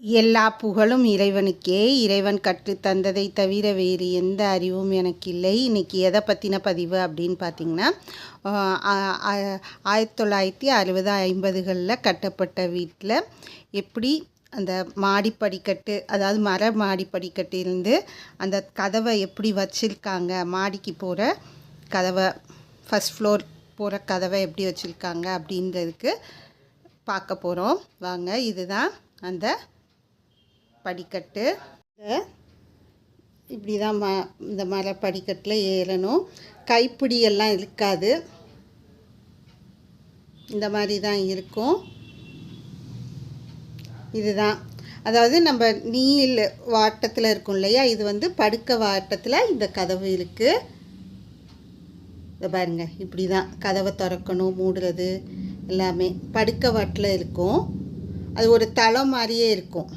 எல்லா புகழும் இறைவனுக்கே. இறைவன் கற்றுத் தந்ததை தவிர வேறு எந்த அறிவும் எனக்கு இல்லை இன்றைக்கி எதை பற்றின பதிவு அப்படின்னு பார்த்தீங்கன்னா ஆயிரத்தி தொள்ளாயிரத்தி அறுபது ஐம்பதுகளில் கட்டப்பட்ட வீட்டில் எப்படி அந்த மாடி படிக்கட்டு அதாவது மர மாடி படிக்கட்டு இருந்து அந்த கதவை எப்படி வச்சுருக்காங்க மாடிக்கு போகிற கதவை ஃபஸ்ட் ஃப்ளோர் போகிற கதவை எப்படி வச்சுருக்காங்க அப்படின்றதுக்கு பார்க்க போகிறோம் வாங்க இதுதான் அந்த படிக்கட்டு. இப்படி தான் ம இந்த மர படிக்கட்டில் ஏறணும். கைப்பிடி எல்லாம் இருக்காது. இந்த மாதிரி தான் இருக்கும். இதுதான். அதாவது நம்ம நீல் வாட்டத்தில் இருக்கும் இல்லையா? இது வந்து படுக்க வாட்டத்தில் இந்த கதவு இருக்குது இதை பாருங்க இப்படி தான் கதவை திறக்கணும் மூடுறது எல்லாமே. படுக்க வாட்டில் இருக்கும். அது ஒரு தளம் மாதிரியே இருக்கும்.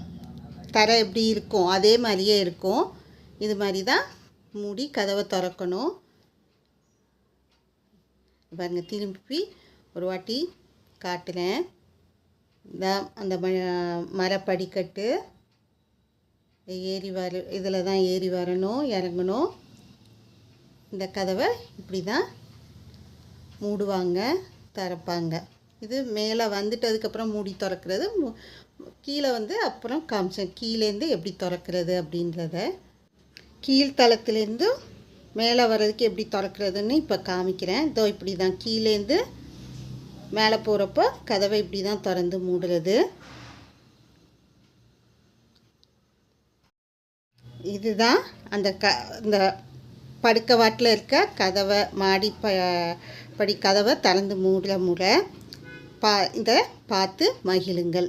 தரை எப்படி இருக்கும்? அதே மாதிரியே இருக்கும். இது மாதிரி தான் மூடி கதவை திறக்கணும். பாருங்க திரும்பி ஒரு வாட்டி காட்டுறேன். இந்த அந்த ம மரப்படிக்கட்டு. ஏறி வர இதில் தான் ஏறி வரணும் இறங்கணும். இந்த கதவை இப்படி தான் மூடுவாங்க திறப்பாங்க. இது மேலே வந்துட்டதுக்கப்புறம் மூடி திறக்கிறது. மு- கீழே வந்து அப்புறம் காமிச்சேன். கீழேருந்து எப்படி திறக்கிறது அப்படின்றத. கீழ்த்தளத்துலேருந்து மேலே வர்றதுக்கு எப்படி திறக்கிறதுன்னு இப்போ காமிக்கிறேன். இதோ இப்படி தான் கீழேருந்து மேலே போகிறப்போ கதவை இப்படி தான் திறந்து மூடுறது. இதுதான் அந்த க இந்த படுக்க வாட்டில் இருக்க கதவை மாடி ப படி கதவை திறந்து மூட. முறை பா இதை பார்த்து மகிழுங்கள்.